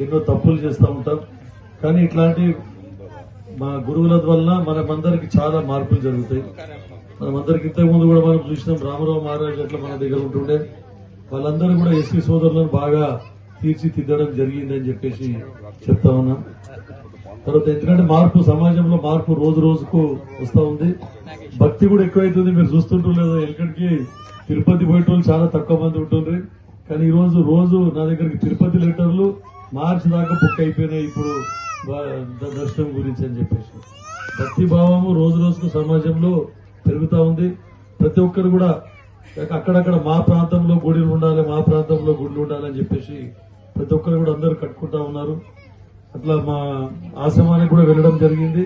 ఎన్నో తప్పులు చేస్తూ ఉంటాం. కానీ ఇట్లాంటి మా గురువుల వల్ల మనమందరికి చాలా మార్పులు జరుగుతాయి. మనమందరికి ఇంతకుముందు కూడా మనం చూసినాం రామరావు మహారాజు అట్లా మన దగ్గర ఉంటుండే. వాళ్ళందరూ కూడా ఎస్పీ సోదరులను బాగా తీర్చిదిద్దడం జరిగిందని చెప్పేసి చెప్తా ఉన్నాం. తర్వాత ఎందుకంటే మార్పు సమాజంలో మార్పు రోజు రోజుకు వస్తూ ఉంది. భక్తి కూడా ఎక్కువైతుంది. మీరు చూస్తుంటారు లేదా ఎక్కడికి తిరుపతి పోయేటోళ్ళు చాలా తక్కువ మంది ఉంటుంది కానీ ఈరోజు రోజు రోజు నా దగ్గరికి తిరుపతి లెటర్లు మార్చి దాకా బుక్ అయిపోయినాయి ఇప్పుడు దర్శనం గురించి అని చెప్పేసి. భక్తి భావము రోజు రోజుకు సమాజంలో పెరుగుతూ ఉంది. ప్రతి ఒక్కరు కూడా అక్కడక్కడ మా ప్రాంతంలో గుడిలు ఉండాలి మా ప్రాంతంలో గుడిలు ఉండాలి అని చెప్పేసి ప్రతి ఒక్కరు కూడా అందరూ కట్టుకుంటా ఉన్నారు. అట్లా మా ఆశ్రమానికి కూడా వెళ్ళడం జరిగింది.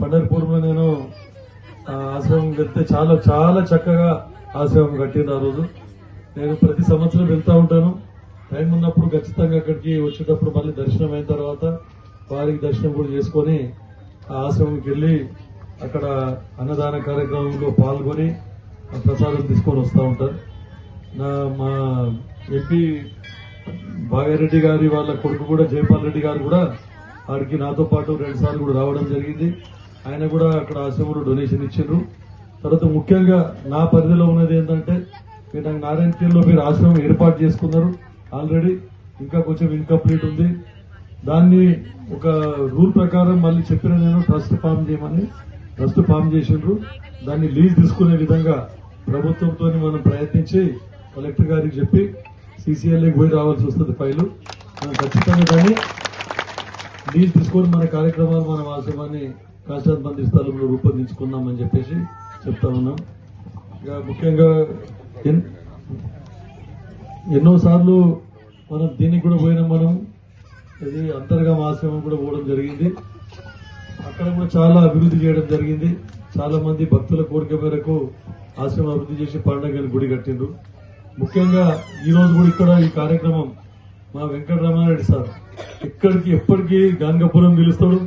పండర్పూర్లో నేను ఆ ఆశ్రమం వెళ్తే చాలా చాలా చక్కగా ఆశ్రమం కట్టింది ఆ రోజు. నేను ప్రతి సంవత్సరం వెళ్తూ ఉంటాను. టైం ఉన్నప్పుడు ఖచ్చితంగా అక్కడికి వచ్చేటప్పుడు మళ్ళీ దర్శనం అయిన తర్వాత వారికి దర్శనం కూడా చేసుకొని ఆ ఆశ్రమంకి వెళ్ళి అక్కడ అన్నదాన కార్యక్రమంలో పాల్గొని ఆ ప్రసాదం తీసుకొని వస్తూ ఉంటారు. నా మా ఎంపీ భాగారెడ్డి గారి వాళ్ళ కొడుకు కూడా జయపాల్ రెడ్డి గారు కూడా ఆడికి నాతో పాటు రెండు సార్లు కూడా రావడం జరిగింది. ఆయన కూడా అక్కడ ఆశ్రమంలో డొనేషన్ ఇచ్చిండ్రు. తర్వాత ముఖ్యంగా నా పరిధిలో ఉన్నది ఏంటంటే మీరు నాకు నారాయణ మీరు ఆశ్రమం ఏర్పాటు చేసుకున్నారు. ఆల్రెడీ ఇంకా కొంచెం ఇన్కంప్లీట్ ఉంది. దాన్ని ఒక రూల్ ప్రకారం మళ్ళీ చెప్పిన నేను ట్రస్ట్ ఫామ్ చేయమని ట్రస్ట్ ఫామ్ చేసిండ్రు. దాన్ని లీజ్ తీసుకునే విధంగా ప్రభుత్వంతో మనం ప్రయత్నించి కలెక్టర్ గారికి చెప్పి సీసీఎల్ఏకి పోయి రావాల్సి వస్తుంది ఫైలు. మనం ఖచ్చితంగా దాన్ని లీజ్ తీసుకొని మన కార్యక్రమాలు మన ఆశ్రమాన్ని కాశాత్ మంది స్థలంలో రూపొందించుకున్నామని చెప్పేసి చెప్తా ఉన్నాం. ఇక ముఖ్యంగా ఎన్నోసార్లు మనం దీనికి కూడా పోయినాం మనం. ఇది అంతర్గా ఆశ్రమం కూడా పోవడం జరిగింది. అక్కడ కూడా చాలా అభివృద్ధి చేయడం జరిగింది. చాలా మంది భక్తుల కోరిక మేరకు ఆశ్రమం అభివృద్ధి చేసి పండగని గుడి కట్టిండ్రు. ముఖ్యంగా ఈ రోజు కూడా ఇక్కడ ఈ కార్యక్రమం మా వెంకటరమారెడ్డి సార్ ఎక్కడికి ఎప్పటికీ గంగపురం పిలుస్తాడు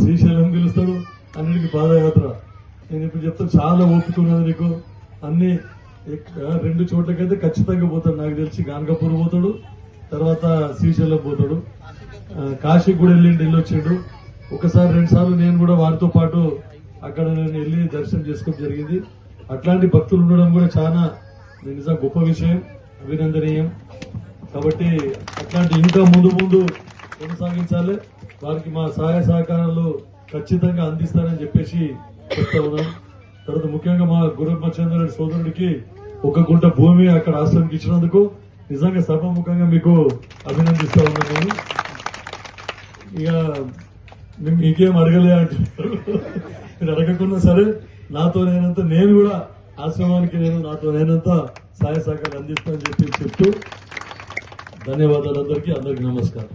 శ్రీశైలం పిలుస్తాడు అన్నిటికీ పాదయాత్ర. నేను ఇప్పుడు చెప్తాను చాలా ఓపిక ఉన్నది నీకు. అన్ని రెండు చోట్లకైతే ఖచ్చితంగా పోతాడు. నాకు తెలిసి గాంగపురం పోతాడు. తర్వాత శ్రీశైలం పోతాడు. కాశీకి కూడా వెళ్ళి వెళ్ళి ఒకసారి రెండు సార్లు నేను కూడా వారితో పాటు అక్కడ నేను వెళ్ళి దర్శనం చేసుకోవడం జరిగింది. అట్లాంటి భక్తులు ఉండడం కూడా చాలా నిజంగా గొప్ప విషయం. అభినందనీయం. కాబట్టి అట్లాంటి ఇంకా ముందు ముందు కొనసాగించాలి. వారికి మా సహాయ సహకారాలు ఖచ్చితంగా అందిస్తానని చెప్పేసి చెప్తా ఉన్నాం తర్వాత ముఖ్యంగా మా గురుమచంద్ర సోదరుడికి ఒక గుంట భూమి అక్కడ ఆశ్రమంకి ఇచ్చినందుకు నిజంగా సభాముఖంగా మీకు అభినందిస్తా ఉన్నాను ఇక మేము మీకేం అడగలే అంటున్నారు. మీరు అడగకుండా సరే నాతో నేనంత నేను కూడా ఆశ్రమానికి నేను నాతో నేనంత సహాయ సహకారం అందిస్తానని చెప్పి చెప్తూ ధన్యవాదాలు అందరికీ అందరికీ నమస్కారం.